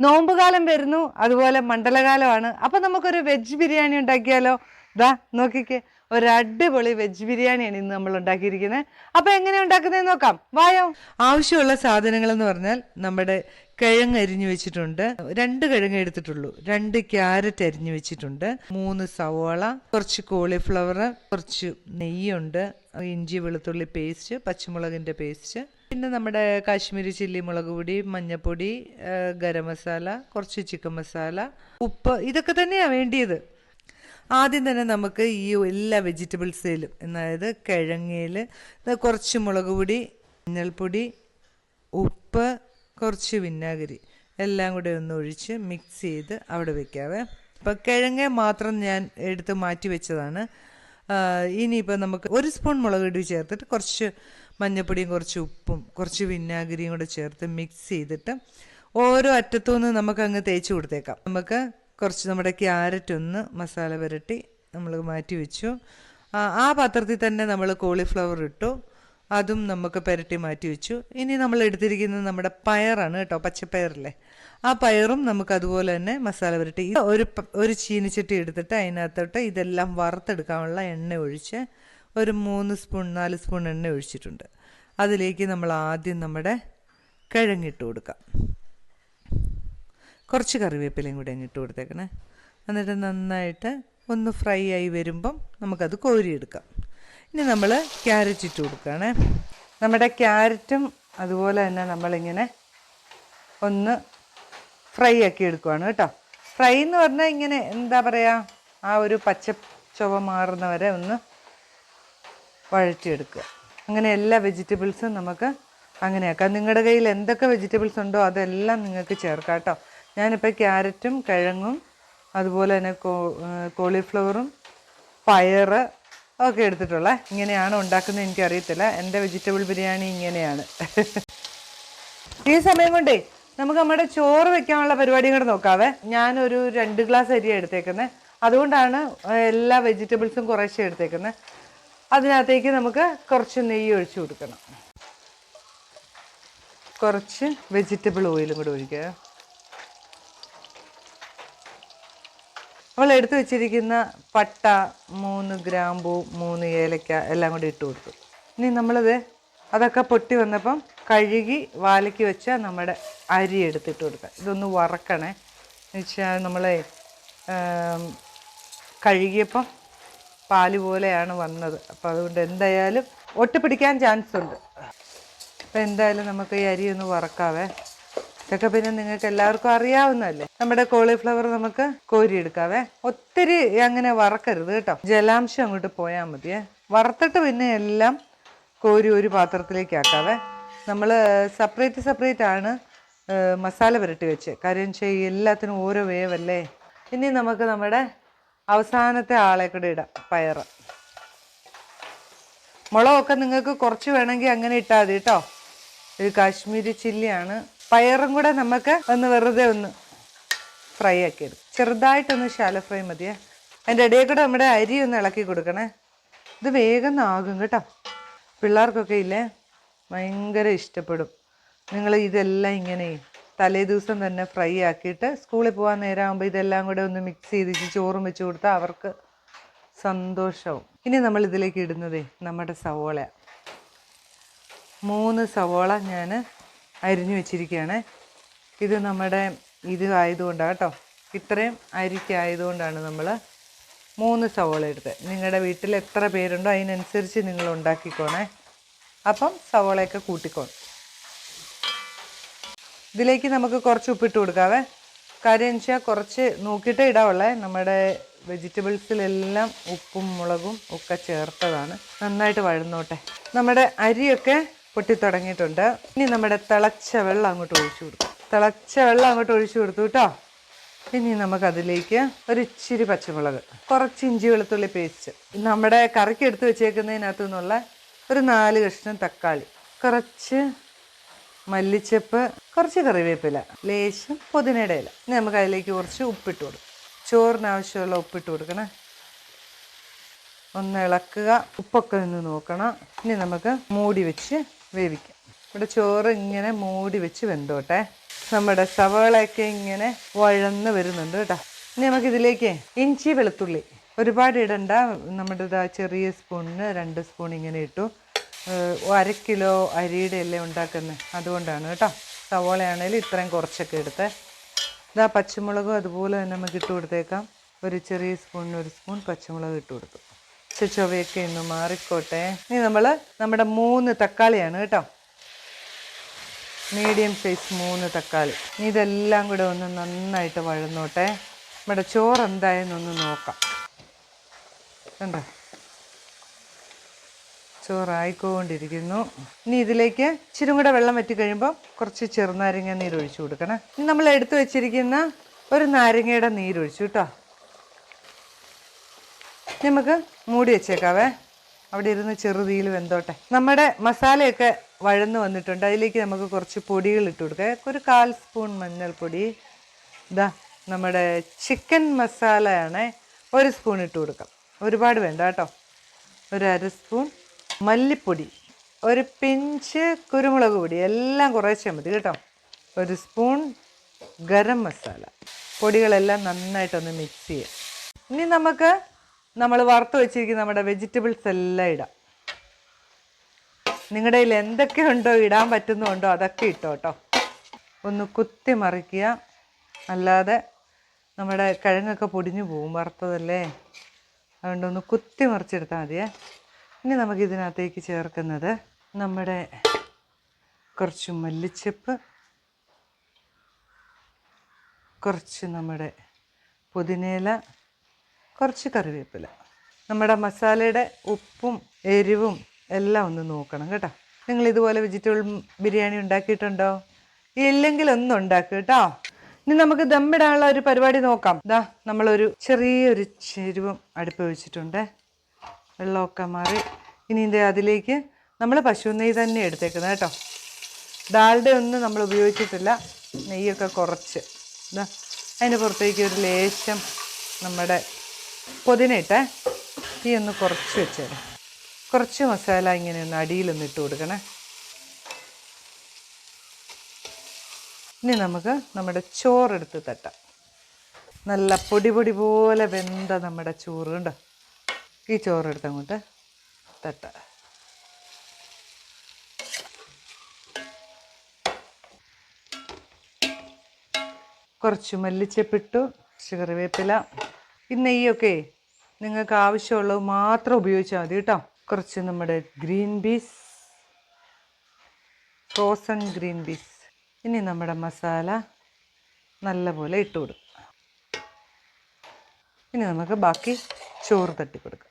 നോമ്പുകാലം വരുന്നു അതുപോലെ മണ്ഡലകാലമാണ്. അപ്പൊ നമുക്കൊരു വെജ് ബിരിയാണി ഉണ്ടാക്കിയാലോ? ദാ നോക്കിക്കേ. ഒരു അടിപൊളി വെജ് ബിരിയാണിയാണ് ഇന്ന് നമ്മൾ ഉണ്ടാക്കിയിരിക്കുന്നത്. അപ്പൊ എങ്ങനെ ഉണ്ടാക്കുന്നത് നോക്കാം. വായോ. ആവശ്യമുള്ള സാധനങ്ങൾ എന്ന് പറഞ്ഞാൽ നമ്മുടെ കിഴങ്ങ് അരിഞ്ഞു വെച്ചിട്ടുണ്ട്. രണ്ട് കിഴങ്ങ് എടുത്തിട്ടുള്ളൂ. രണ്ട് ക്യാരറ്റ് അരിഞ്ഞു വെച്ചിട്ടുണ്ട്. മൂന്ന് സവോള കുറച്ച് കോളിഫ്ലവർ കുറച്ച് നെയ്യുണ്ട് ഇഞ്ചി വെളുത്തുള്ളി പേസ്റ്റ് പച്ചമുളകിന്റെ പേസ്റ്റ് പിന്നെ നമ്മുടെ കാശ്മീരി ചില്ലി മുളക് പൊടി മഞ്ഞൾപ്പൊടി ഗരം മസാല കുറച്ച് ചിക്കൻ മസാല ഉപ്പ് ഇതൊക്കെ തന്നെയാണ് വേണ്ടിയത്. ആദ്യം തന്നെ നമുക്ക് ഈ എല്ലാ വെജിറ്റബിൾസിലും അതായത് കിഴങ്ങയിൽ കുറച്ച് മുളക് പൊടി മഞ്ഞൾപ്പൊടി ഉപ്പ് കുറച്ച് വിനാഗിരി എല്ലാം കൂടെ ഒന്ന് ഒഴിച്ച് മിക്സ് ചെയ്ത് അവിടെ വെക്കാവേ. അപ്പം കിഴങ്ങ മാത്രം ഞാൻ എടുത്ത് മാറ്റി വെച്ചതാണ്. ഇനിയിപ്പോൾ നമുക്ക് ഒരു സ്പൂൺ മുളക് ഇടി ചേർത്തിട്ട് കുറച്ച് മഞ്ഞൾപ്പൊടിയും കുറച്ച് ഉപ്പും കുറച്ച് വിനാഗിരിയും കൂടെ ചേർത്ത് മിക്സ് ചെയ്തിട്ട് ഓരോ അറ്റത്തു നിന്ന് നമുക്ക് അങ്ങ് തേച്ച് കൊടുത്തേക്കാം. നമുക്ക് കുറച്ച് നമ്മുടെ ക്യാരറ്റ് ഒന്ന് മസാല പുരട്ടി നമ്മൾ മാറ്റി വെച്ചു. ആ പാത്രത്തിൽ തന്നെ നമ്മൾ കോളിഫ്ലവർ ഇട്ടു. അതും നമുക്ക് പുരട്ടി മാറ്റി വെച്ചു. ഇനി നമ്മൾ എടുത്തിരിക്കുന്നത് നമ്മുടെ പയറാണ് കേട്ടോ പച്ചപ്പയറല്ലേ? ആ പയറും നമുക്ക് അതുപോലെ തന്നെ മസാല പുരട്ടി. ഒരു ഒരു ചീനിച്ചട്ടി എടുത്തിട്ട് അതിനകത്തോട്ട് ഇതെല്ലാം വറുത്തെടുക്കാനുള്ള എണ്ണ ഒഴിച്ച് ഒരു മൂന്ന് സ്പൂൺ നാല് സ്പൂൺ എണ്ണ ഒഴിച്ചിട്ടുണ്ട്. അതിലേക്ക് നമ്മൾ ആദ്യം നമ്മുടെ കിഴങ്ങിട്ട് കൊടുക്കാം. കുറച്ച് കറിവേപ്പിലയും കൂടി അങ്ങ് ഇട്ട് കൊടുത്തേക്കണേ. എന്നിട്ട് നന്നായിട്ട് ഒന്ന് ഫ്രൈ ആയി വരുമ്പം നമുക്കത് കോരിയെടുക്കാം. ഇനി നമ്മൾ ക്യാരറ്റ് ഇട്ട് കൊടുക്കുകയാണേ നമ്മുടെ ക്യാരറ്റും അതുപോലെ തന്നെ നമ്മളിങ്ങനെ ഒന്ന് ഫ്രൈ ആക്കി എടുക്കുവാണ് കേട്ടോ. ഫ്രൈ എന്ന് പറഞ്ഞാൽ ഇങ്ങനെ എന്താ പറയുക ആ ഒരു പച്ച ചുവ മാറുന്നവരെ ഒന്ന് വഴറ്റിയെടുക്കുക. അങ്ങനെ എല്ലാ വെജിറ്റബിൾസും നമുക്ക് അങ്ങനെയാക്കാം. നിങ്ങളുടെ കയ്യിൽ എന്തൊക്കെ വെജിറ്റബിൾസ് ഉണ്ടോ അതെല്ലാം നിങ്ങൾക്ക് ചേർക്കാം കേട്ടോ. ഞാനിപ്പോൾ ക്യാരറ്റും കിഴങ്ങും അതുപോലെ തന്നെ കോളിഫ്ലവറും പയറ് ഒക്കെ എടുത്തിട്ടുള്ള. ഇങ്ങനെയാണ് ഉണ്ടാക്കുന്നത് എനിക്കറിയത്തില്ല. എന്റെ വെജിറ്റബിൾ ബിരിയാണി ഇങ്ങനെയാണ്. ഈ സമയം കൊണ്ടേ നമുക്ക് നമ്മുടെ ചോറ് വെക്കാനുള്ള പരിപാടിയും കൂടെ നോക്കാവേ. ഞാനൊരു രണ്ട് ഗ്ലാസ് അരി എടുത്തേക്കുന്നത് അതുകൊണ്ടാണ് എല്ലാ വെജിറ്റബിൾസും കുറേശ്ശെ എടുത്തേക്കുന്നത് അതിനകത്തേക്ക് നമുക്ക് കുറച്ച് നെയ്യ് ഒഴിച്ചു കൊടുക്കണം. കുറച്ച് വെജിറ്റബിൾ ഓയിലും കൂടെ ഒഴിക്കുക. നമ്മൾ എടുത്തു വെച്ചിരിക്കുന്ന പട്ട മൂന്ന് ഗ്രാമ്പൂ മൂന്ന് ഏലക്ക എല്ലാം കൂടി ഇട്ട് കൊടുത്തു. ഇനി നമ്മളത് അതൊക്കെ പൊട്ടി വന്നപ്പം കഴുകി വാലയ്ക്ക് വെച്ച നമ്മുടെ അരി എടുത്തിട്ട് കൊടുക്കുക ഇതൊന്ന് വറക്കണേ. വെച്ചാൽ നമ്മളെ കഴുകിയപ്പം പാൽ പോലെയാണ് വന്നത്. അപ്പോൾ അതുകൊണ്ട് എന്തായാലും ഒട്ടിപ്പിടിക്കാൻ ചാൻസ് ഉണ്ട് അപ്പോൾ എന്തായാലും നമുക്ക് ഈ അരി ഒന്ന് വറക്കാവേ. ഇതൊക്കെ പിന്നെ നിങ്ങൾക്ക് എല്ലാവർക്കും അറിയാവുന്നതല്ലേ? നമ്മുടെ കോളിഫ്ലവർ നമുക്ക് കോരിയെടുക്കാവേ. ഒത്തിരി അങ്ങനെ വറക്കരുത് കേട്ടോ. ജലാംശം അങ്ങോട്ട് പോയാൽ മതിയേ. വറുത്തിട്ട് പിന്നെ എല്ലാം കോരി ഒരു പാത്രത്തിലേക്ക് ആക്കാവേ. നമ്മൾ സെപ്പറേറ്റ് സെപ്പറേറ്റ് ആണ് മസാല പുരട്ടി വെച്ച്. കാര്യം ചെയ്യും എല്ലാത്തിനും ഓരോ വേവല്ലേ? ഇനി നമുക്ക് നമ്മുടെ അവസാനത്തെ ആളെ കൂടെ ഇടാം പയറ് മുളകൊക്കെ നിങ്ങൾക്ക് കുറച്ച് വേണമെങ്കിൽ അങ്ങനെ ഇട്ടാൽ മതി കേട്ടോ. ഇത് കാശ്മീരി ചില്ലിയാണ്. പയറും കൂടെ നമുക്ക് ഒന്ന് വെറുതെ ഒന്ന് ഫ്രൈ ആക്കി എടുക്കും ചെറുതായിട്ടൊന്ന് ശാല ഫ്രൈ മതിയേ. അതിന്റെ ഇടയിൽ കൂടെ നമ്മുടെ അരി ഒന്ന് ഇളക്കി കൊടുക്കണേ. ഇത് വേഗം ആകും കേട്ടോ. പിള്ളേർക്കൊക്കെ ഇല്ലേ? ഭയങ്കര ഇഷ്ടപ്പെടും. നിങ്ങൾ ഇതെല്ലാം ഇങ്ങനെ തലേ ദിവസം തന്നെ ഫ്രൈ ആക്കിയിട്ട് സ്കൂളിൽ പോകാൻ നേരമാകുമ്പോൾ ഇതെല്ലാം കൂടെ ഒന്ന് മിക്സ് ചെയ്തിട്ട് ചോറും വെച്ച് കൊടുത്താൽ അവർക്ക് സന്തോഷവും. ഇനി നമ്മൾ ഇതിലേക്ക് ഇടുന്നതേ നമ്മുടെ സവോള മൂന്ന് സവോള ഞാൻ അരിഞ്ഞു വെച്ചിരിക്കുകയാണ്. ഇത് നമ്മുടെ ഇത് ആയതുകൊണ്ടാണ് കേട്ടോ. ഇത്രയും അരിക്കായതുകൊണ്ടാണ് നമ്മൾ മൂന്ന് സവോള എടുത്തത്. നിങ്ങളുടെ വീട്ടിൽ എത്ര പേരുണ്ടോ അതിനനുസരിച്ച് നിങ്ങൾ ഉണ്ടാക്കിക്കോണേ. അപ്പം സവോളയൊക്കെ കൂട്ടിക്കോണം ഇതിലേക്ക് നമുക്ക് കുറച്ച് ഉപ്പിട്ട് കൊടുക്കാവേ. കാര്യം വെച്ചാൽ കുറച്ച് നോക്കിയിട്ടേ ഇടാവുള്ളേ. നമ്മുടെ വെജിറ്റബിൾസിലെല്ലാം ഉപ്പും മുളകും ഒക്കെ ചേർത്തതാണ്. നന്നായിട്ട് വഴന്നോട്ടെ. നമ്മുടെ അരിയൊക്കെ പൊട്ടി തുടങ്ങിയിട്ടുണ്ട് ഇനി നമ്മുടെ തിളച്ച വെള്ളം അങ്ങോട്ട് ഒഴിച്ചു കൊടുക്കും. തിളച്ച വെള്ളം അങ്ങോട്ട് ഒഴിച്ചു കൊടുത്തു കേട്ടോ ഇനി നമുക്കതിലേക്ക് ഒരു ഇച്ചിരി പച്ചമുളക് കുറച്ച് ഇഞ്ചി വെളുത്തുള്ളി പേസ്റ്റ് നമ്മുടെ കറിക്ക് എടുത്ത് വെച്ചേക്കുന്നതിനകത്തു നിന്നുള്ള ഒരു നാല് കഷ്ണം തക്കാളി കുറച്ച് മല്ലിച്ചപ്പ് കുറച്ച് കറിവേപ്പില ലേശം പുതിനയുടെ ഇല. ഇനി നമുക്ക് അതിലേക്ക് കുറച്ച് ഉപ്പിട്ട് കൊടുക്കും. ചോറിനാവശ്യമുള്ള ഉപ്പിട്ട് കൊടുക്കണേ. ഒന്ന് ഇളക്കുക. ഉപ്പൊക്കെ ഒന്ന് നോക്കണം. ഇനി നമുക്ക് മൂടി വെച്ച് വേവിക്കാം. ഇവിടെ ചോറ് ഇങ്ങനെ മൂടി വെച്ച് വെന്തോട്ടെ. നമ്മുടെ സവാളയൊക്കെ ഇങ്ങനെ വഴന്ന് വരുന്നുണ്ട് കേട്ടോ. ഇനി നമുക്കിതിലേക്ക് ഇഞ്ചി വെളുത്തുള്ളി ഒരുപാട് ഇടണ്ട. നമ്മുടെ ചെറിയ സ്പൂണിന് രണ്ട് സ്പൂൺ ഇങ്ങനെ ഇട്ടു. അര കിലോ അരിയുടെ അല്ലേ ഉണ്ടാക്കുന്നത് അതുകൊണ്ടാണ് കേട്ടോ. സവാളയാണേലും ഇത്രയും കുറച്ചൊക്കെ എടുത്ത്. ഇതാ പച്ചമുളകും അതുപോലെ തന്നെ നമുക്ക് ഇട്ട് കൊടുത്തേക്കാം. ഒരു ചെറിയ സ്പൂണിന് ഒരു സ്പൂൺ പച്ചമുളക് ഇട്ട് കൊടുത്തു. പക്ഷെ ചൊവയൊക്കെ ഇന്ന് മാറിക്കോട്ടെ. ഇനി നമ്മൾ നമ്മുടെ മൂന്ന് തക്കാളിയാണ് കേട്ടോ. മീഡിയം സൈസ് മൂന്ന് തക്കാളി. ഇതെല്ലാം കൂടെ ഒന്ന് നന്നായിട്ട് വഴന്നോട്ടെ. നമ്മുടെ ചോറ് എന്തായെന്നൊന്ന് നോക്കാം. കണ്ടോ? ചോറായിക്കൊണ്ടിരിക്കുന്നു. ഇനി ഇതിലേക്ക് ഇച്ചിരി കൂടെ വെള്ളം വറ്റി കഴിയുമ്പോൾ കുറച്ച് ചെറുനാരങ്ങ നീര് ഒഴിച്ചു കൊടുക്കണം. ഇനി നമ്മൾ എടുത്തു വെച്ചിരിക്കുന്ന ഒരു നാരങ്ങയുടെ നീരൊഴിച്ചു കേട്ടോ. നമുക്ക് മൂടി വെച്ചേക്കാവേ. അവിടെ ഇരുന്ന് ചെറുതീയിൽ വെന്തോട്ടെ. നമ്മുടെ മസാലയൊക്കെ വഴന്ന് വന്നിട്ടുണ്ട്. അതിലേക്ക് നമുക്ക് കുറച്ച് പൊടികൾ ഇട്ട് കൊടുക്കാം. ഒരു കാൽ സ്പൂൺ മഞ്ഞൾപ്പൊടി. ഇതാ നമ്മുടെ ചിക്കൻ മസാലയാണ് ഒരു സ്പൂൺ ഇട്ട് കൊടുക്കാം. ഒരുപാട് വേണ്ട കേട്ടോ. ഒരു അര സ്പൂൺ മല്ലിപ്പൊടി. ഒരു പിഞ്ച് കുരുമുളക് പൊടി. എല്ലാം കുറേശ്ശേ മതി കേട്ടോ. ഒരു സ്പൂൺ ഗരം മസാല. പൊടികളെല്ലാം നന്നായിട്ടൊന്ന് മിക്സ് ചെയ്യാം. ഇനി നമുക്ക് നമ്മൾ വറുത്ത് വെച്ചിരിക്കുന്ന നമ്മുടെ വെജിറ്റബിൾസ് എല്ലാം ഇടാം. നിങ്ങളുടെ കയ്യിൽ എന്തൊക്കെ ഉണ്ടോ ഇടാൻ പറ്റുന്നുണ്ടോ അതൊക്കെ ഇട്ടോ കേട്ടോ ഒന്ന് കുത്തി മറിക്കുക. അല്ലാതെ നമ്മുടെ കിഴങ്ങൊക്കെ പൊടിഞ്ഞു പോകും വറുത്തതല്ലേ. അതുകൊണ്ട് ഒന്ന് കുത്തി മറിച്ചെടുത്താൽ മതിയേ. ഇനി നമുക്ക് ഇതിനകത്തേക്ക് ചേർക്കുന്നത് നമ്മുടെ കുറച്ച് മല്ലിച്ചപ്പ് കുറച്ച് നമ്മുടെ പുതിനയില കുറച്ച് കറിവേപ്പില. നമ്മുടെ മസാലയുടെ ഉപ്പും എരിവും എല്ലാം ഒന്ന് നോക്കണം കേട്ടോ. നിങ്ങൾ ഇതുപോലെ വെജിറ്റബിൾ ബിരിയാണി ഉണ്ടാക്കിയിട്ടുണ്ടോ? ഇല്ലെങ്കിൽ ഒന്നും ഉണ്ടാക്കുക കേട്ടോ. ഇനി നമുക്ക് ദമ്മിടാനുള്ള ഒരു പരിപാടി നോക്കാം. ദാ നമ്മളൊരു ചെറിയൊരു ചെരുവും അടുപ്പ് വെച്ചിട്ടുണ്ട്. വെള്ളമൊക്കെ മാറി ഇനി ഇതിന്റെ അതിലേക്ക് നമ്മൾ പശു നെയ്യ് തന്നെ എടുത്തേക്കുന്നത് കേട്ടോ. ഡാൽഡ ഒന്നും നമ്മൾ ഉപയോഗിച്ചിട്ടില്ല. നെയ്യൊക്കെ കുറച്ച്. ഇതാ അതിന് പുറത്തേക്ക് ഒരു ലേശം നമ്മുടെ പുതിന ഇട്ടേ തീ ഒന്ന് കുറച്ച് വെച്ചേരെ. കുറച്ച് മസാല ഇങ്ങനെ ഒന്ന് അടിയിലൊന്ന് ഇട്ട് കൊടുക്കണേ. ഇനി നമുക്ക് നമ്മുടെ ചോറെടുത്ത് തട്ടാം. നല്ല പൊടി പൊടി പോലെ വെന്ത നമ്മുടെ ചോറ് കണ്ടോ? ഈ ചോറെടുത്ത് അങ്ങോട്ട് തട്ട. കുറച്ച് മല്ലിച്ചപ്പിട്ടു കുറച്ച് കറിവേപ്പില ഈ നെയ്യൊക്കെ നിങ്ങൾക്ക് ആവശ്യമുള്ളത് മാത്രം ഉപയോഗിച്ചാൽ മതി കേട്ടോ. കുറച്ച് നമ്മുടെ green peas frozen green peas. ഇനി നമ്മുടെ മസാല നല്ലപോലെ ഇട്ട് കൊടുക്കുക ഇനി നമുക്ക് ബാക്കി ചോറ് തട്ടി കൊടുക്കാം.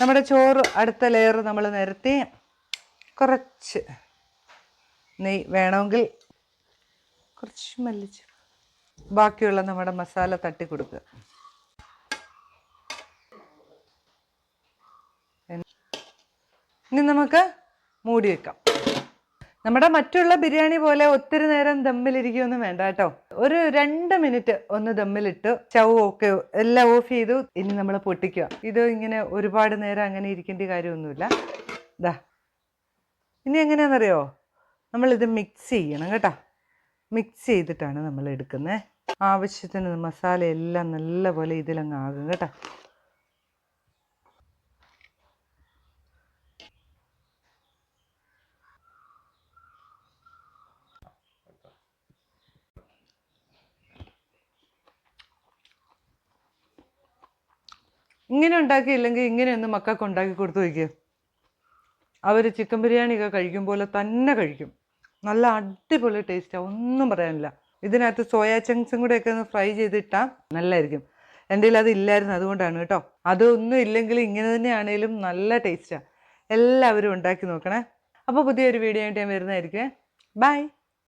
നമ്മുടെ ചോറ് അടുത്ത ലെയർ നമ്മൾ നിരത്തി കുറച്ച് നെയ് വേണമെങ്കിൽ കുറച്ച് മല്ലിച്ച് ബാക്കിയുള്ള നമ്മുടെ മസാല തട്ടി കൊടുക്കുക. ഇനി നമുക്ക് മൂടി വെക്കാം. നമ്മുടെ മറ്റുള്ള ബിരിയാണി പോലെ ഒത്തിരി നേരം ദമ്മിലിരിക്കുകയൊന്നും വേണ്ട കേട്ടോ. ഒരു രണ്ട് മിനിറ്റ് ഒന്ന് ദമ്മിലിട്ട് ചവ് ഒക്കെ എല്ലാം ഓഫ് ചെയ്തു ഇനി നമ്മൾ പൊട്ടിക്കുക. ഇത് ഇങ്ങനെ ഒരുപാട് നേരം അങ്ങനെ ഇരിക്കേണ്ട കാര്യമൊന്നുമില്ല. ഇതാ ഇനി എങ്ങനെയാണെന്നറിയോ? നമ്മളിത് മിക്സ് ചെയ്യണം കേട്ടോ. മിക്സ് ചെയ്തിട്ടാണ് നമ്മൾ എടുക്കുന്നത്. ആവശ്യത്തിന് മസാല എല്ലാം നല്ലപോലെ ഇതിലങ്ങ് ആകും കേട്ടോ. ഇങ്ങനെ ഉണ്ടാക്കിയില്ലെങ്കിൽ ഇങ്ങനെയൊന്ന് മക്കൾക്ക് ഉണ്ടാക്കി കൊടുത്തു വയ്ക്കുക അവർ ചിക്കൻ ബിരിയാണിയൊക്കെ കഴിക്കും പോലെ തന്നെ കഴിക്കും. നല്ല അടിപൊളി ടേസ്റ്റാണ് ഒന്നും പറയാനില്ല. ഇതിനകത്ത് സോയാ ചങ്ക്സും കൂടെയൊക്കെ ഒന്ന് ഫ്രൈ ചെയ്തിട്ടാൽ നല്ലതായിരിക്കും എന്റെ കയ്യിൽ അത് ഇല്ലായിരുന്നു അതുകൊണ്ടാണ് കേട്ടോ. അതൊന്നും ഇല്ലെങ്കിൽ ഇങ്ങനെ തന്നെയാണേലും നല്ല ടേസ്റ്റാണ് എല്ലാവരും ഉണ്ടാക്കി നോക്കണേ. അപ്പോൾ പുതിയൊരു വീഡിയോ ആയിട്ട് ഞാൻ വരുന്നതായിരിക്കും. ബൈ